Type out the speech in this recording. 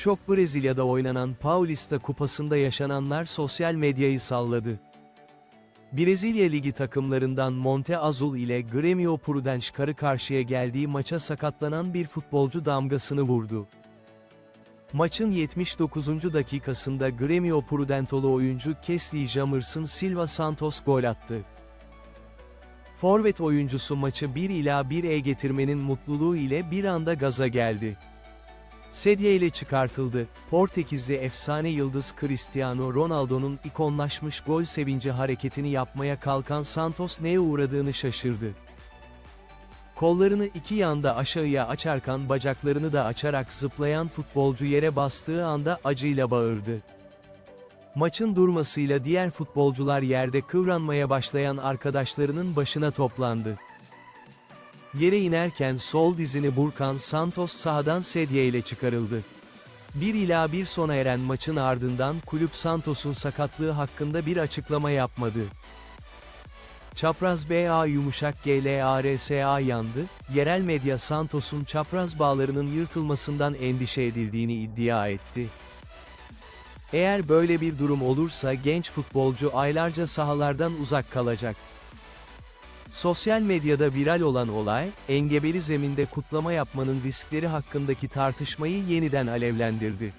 Şok Brezilya'da oynanan Paulista Kupası'nda yaşananlar sosyal medyayı salladı. Brezilya Ligi takımlarından Monte Azul ile Grêmio Prudente karı karşıya geldiği maça sakatlanan bir futbolcu damgasını vurdu. Maçın 79. dakikasında Grêmio Prudentolu oyuncu Kesley Jamerson Silva Santos gol attı. Forvet oyuncusu maçı 1 ila 1'e getirmenin mutluluğu ile bir anda gaza geldi. Sedye ile çıkartıldı. Portekizli efsane yıldız Cristiano Ronaldo'nun ikonlaşmış gol sevinci hareketini yapmaya kalkan Santos neye uğradığını şaşırdı. Kollarını iki yanda aşağıya açarken bacaklarını da açarak zıplayan futbolcu yere bastığı anda acıyla bağırdı. Maçın durmasıyla diğer futbolcular yerde kıvranmaya başlayan arkadaşlarının başına toplandı. Yere inerken sol dizini burkan Santos sahadan sedye ile çıkarıldı. 1 ila 1 sona eren maçın ardından kulüp Santos'un sakatlığı hakkında bir açıklama yapmadı. Çapraz BA yumuşak GLARSA yandı, yerel medya Santos'un çapraz bağlarının yırtılmasından endişe edildiğini iddia etti. Eğer böyle bir durum olursa genç futbolcu aylarca sahalardan uzak kalacak. Sosyal medyada viral olan olay, engebeli zeminde kutlama yapmanın riskleri hakkındaki tartışmayı yeniden alevlendirdi.